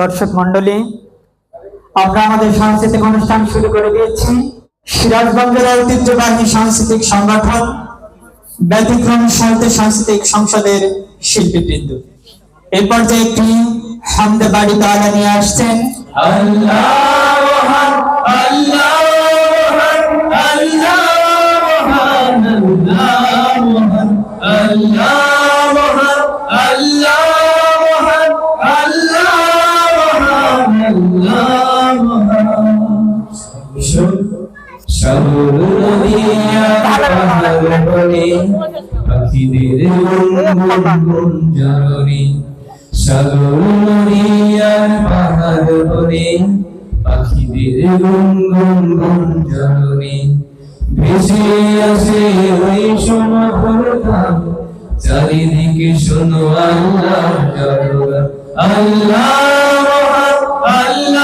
দর্শক মন্ডলী আমরা আমাদের সাংস্কৃতিক অনুষ্ঠান শুরু করে দিয়েছি। সিরাজগঞ্জের ঐতিহ্যবাহী সাংস্কৃতিক সংগঠন ব্যতিক্রম সাহিত্য সাংস্কৃতিক সংসদের শিল্পীবৃন্দ। এই পর্যায়ে একটি হামদে বাড়ি তালা নিয়ে আসছেন। পাখিদের জননী সাগরিয়ার পাহাড় পাখিদের গুনগুন গুন জননী ভেসে আসে ওই চারিদিকে আল্লাহ আল্লাহ আল্লাহ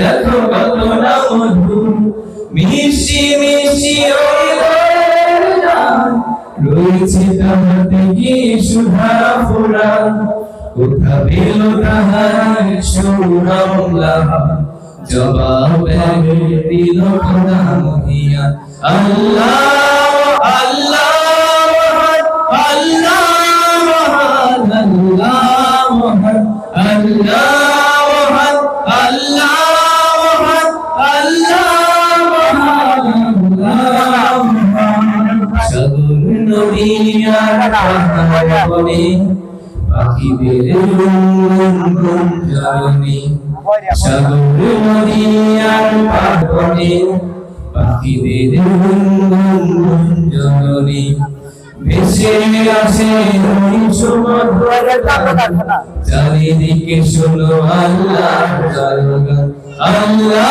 দেখো কত না মধু মিষ্টি মিষ্টি ওই রয়েছে তাহাতে কি সুধা ফুরা কোথা পেল তাহার সৌরমলা জবাব দিল খোদা মহিয়া আল্লাহ সবুমদিয়ার পাখনে পাখিদের চারিদিকে শোনো আল্লাহ আল্লাহ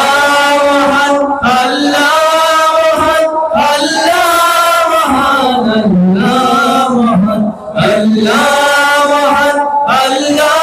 আল্লাহ Allah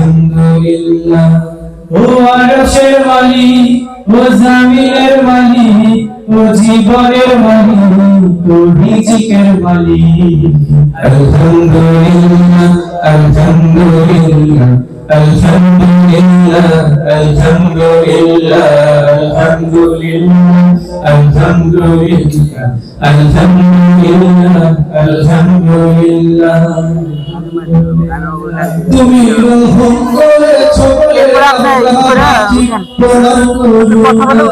আলহামদুলিল্লাহ ও আরশের মালিক ও জীবনের মালিক ও জীবনের রিজিকের মালিক। আলহামদুলিল্লাহ আলহামদুলিল্লাহ আলহামদুলিল্লাহ আলহামদুলিল্লাহ তুমি দিয়েন কথা বলো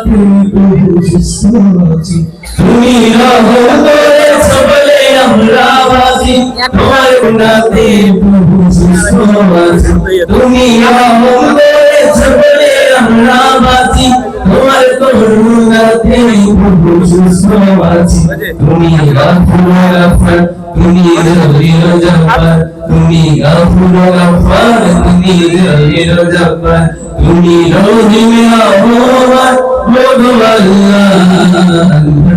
তুমি রহো করে সবলে আমরা বাসি তোমার উন্নতি প্রভু সুসমাসি তুমি রহো করে সবলে আমরা বাসি তোমার করুণাতে প্রভু সুসমাসি তুমি রহো রাফার তুমি রহির জাফার তুমি গাফুর গাফার তুমি রহির জাফার তুমি রহিম রহমান বলো আল্লাহ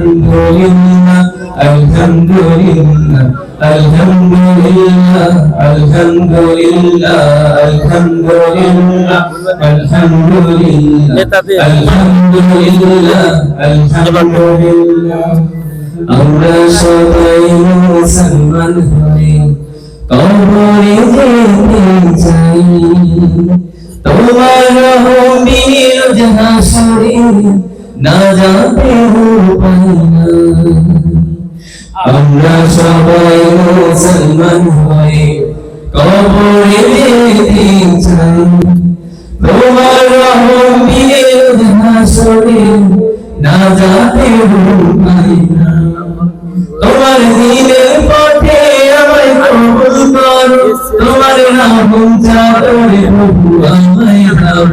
আলহামদুলিল্লাহ আলহামদুলিল্লাহ আলহামদুলিল্লাহ আলহামদুলিল্লাহ আলহামদুলিল্লাহ আলহামদুলিল্লাহ আলহামদুলিল্লাহ। আমরা সবাই মুসলমান হয়ে কবরে যেতে চাই। তোমার বীর জানা না যাতে আমরা সবাই মুসলমান হয়ে কবরে যেতে চাই তোমার রহম বীর জানা না যাতে তোমার দিনের পর তোমার নাম চাদরে প্রভু আমায় দাও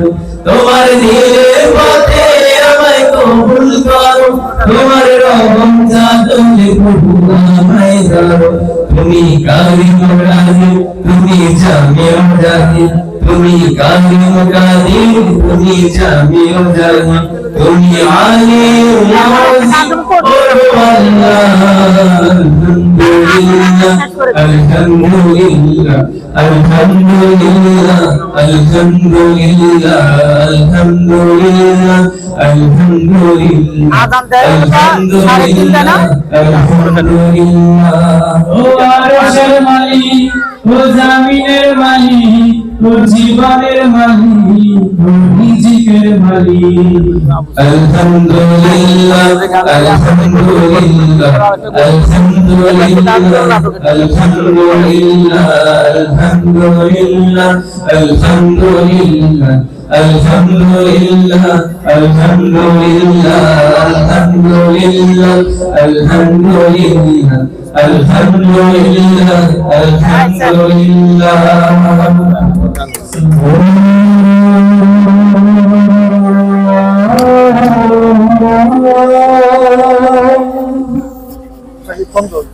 তোমার দিনের পথে আমায় কবুল করো। তোমার রহম চাদরে প্রভু আমায় দাও তুমি কারিম কাদির তুমি জামিউ জাহির তুমি কারিম কাদির তুমি জামিউ জাহির তুমি আলিম আলহামদুলিল্লাহ আলহামদুলিল্লাহ আলহামদুলিল্লাহ আলহামদুলিল্লাহ আলহামদুলিল্লাহ তিনটা না? আলহামদুলিল্লাহ ও আরশের মালিক ও জামিনের মালিক ও জীবনের মালিক ও রিজিকের মালিক আলহামদুলিল্লাহ আলহামদুলিল্লাহ আলহামদুলিল্লাহ আলহামদুলিল্লাহ আলহামদুলিল্লাহ আলহামদুলিল্লাহ আলহামদুলিল্লাহ আলহামদুলিল্লাহ আলহামদুলিল্লাহ আলহামদুলিল্লাহ আলহামদুলিল্লাহ সুন্দর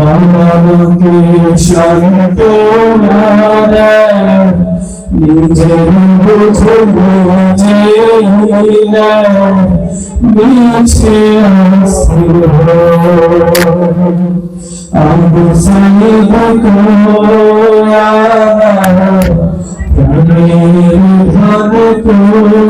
বাবাকে শান্ত নিজের বুঝে বুঝে মিছে আসিল আবু সাইদ কোয়া প্রাণের ধন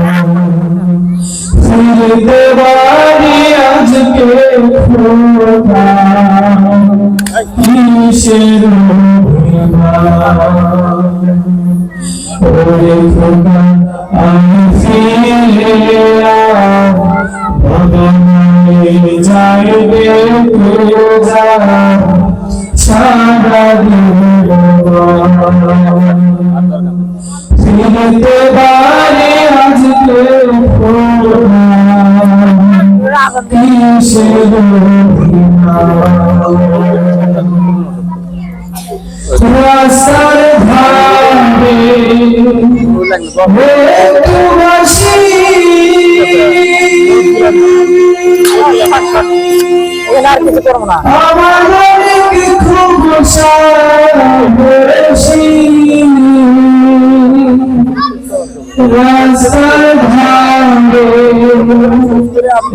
আজকে খোদা কিসের ওরে খোকা আমি ফিরে ভগবানে যাইবে পূজা সারা দিন ফিরতে পারে আজকে কিসের রাস্তার ধারে একটু বসি আমার খুব সাহসী রাস্তার ধারে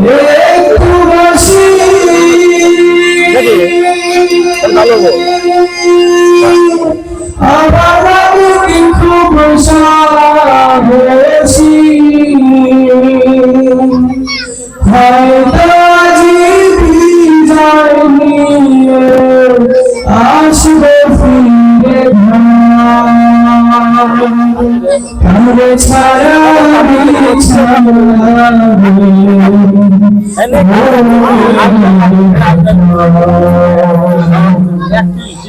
একটু নিয়ে আসবে ফিরে ঘরে ছাড়া নিচে